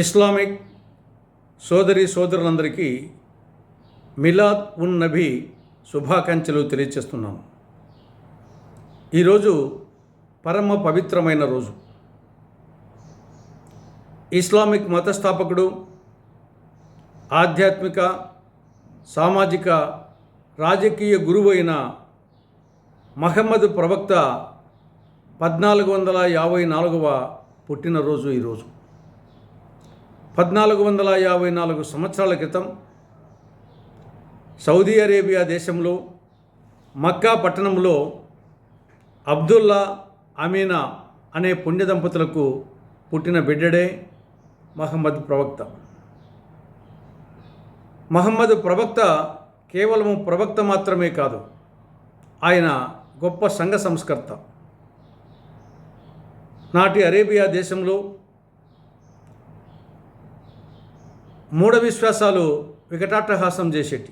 Islamic సోదరి సోదరులందరికీ మిలాద్ ఉన్ నబీ శుభాకాంక్షలు తెలియచేస్తున్నాను ఈరోజు పరమ పవిత్రమైన రోజు. ఇస్లామిక్ మతస్థాపకుడు ఆధ్యాత్మిక సామాజిక రాజకీయ గురువు అయిన మహమ్మద్ ప్రవక్త పద్నాలుగు వందల యాభై నాలుగవ పుట్టినరోజు ఈరోజు. పద్నాలుగు వందల యాభై నాలుగు సంవత్సరాల క్రితం సౌదీ అరేబియా దేశంలో మక్కా పట్టణంలో అబ్దుల్లా అమీనా అనే పుణ్య దంపతులకు పుట్టిన బిడ్డడే మహమ్మద్ ప్రవక్త. మహమ్మద్ ప్రవక్త కేవలం ప్రవక్త మాత్రమే కాదు ఆయన గొప్ప సంఘ సంస్కర్త. నాటి అరేబియా దేశంలో మూఢ విశ్వాసాలు వికటాట్టహాసం చేసేటి.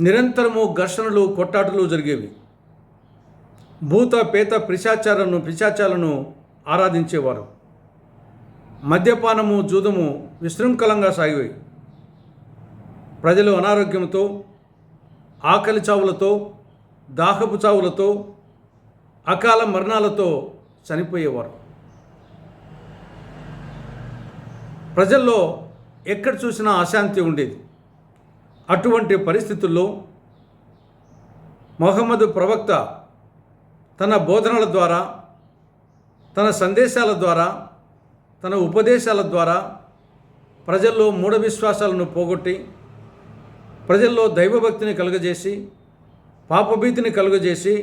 నిరంతరము ఘర్షణలు కొట్టాటలు జరిగేవి. భూత పేత పిశాచారను పిశాచాలను ఆరాధించేవారు. మద్యపానము జూదము విశృంఖలంగా సాగిపోయి ప్రజలు అనారోగ్యంతో ఆకలి చావులతో దాహపు చావులతో అకాల మరణాలతో చనిపోయేవారు. ప్రజల్లో ఎక్కడ చూసినా అశాంతి ఉండేది. అటువంటి పరిస్థితుల్లో మొహమ్మద్ ప్రవక్త తన బోధనల ద్వారా తన సందేశాల ద్వారా తన ఉపదేశాల ద్వారా ప్రజల్లో మూఢ విశ్వాసాలను పోగొట్టి ప్రజల్లో దైవభక్తిని కలుగజేసి పాపభీతిని కలుగజేసి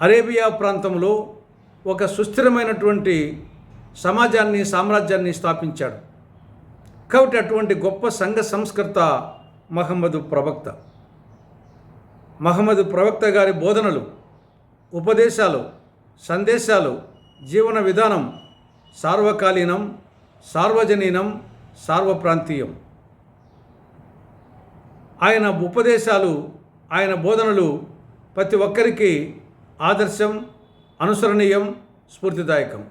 అరేబియా ప్రాంతంలో ఒక సుస్థిరమైనటువంటి సమాజాన్ని సామ్రాజ్యాన్ని స్థాపించాడు. కాబట్టి అటువంటి గొప్ప సంఘ సంస్కర్త మహమ్మదు ప్రవక్త. మహమ్మదు ప్రవక్త గారి బోధనలు ఉపదేశాలు సందేశాలు జీవన విధానం సార్వకాలీనం సార్వజనీనం సార్వప్రాంతీయం. ఆయన ఉపదేశాలు ఆయన బోధనలు ప్రతి ఒక్కరికి ఆదర్శం అనుసరణీయం స్ఫూర్తిదాయకం.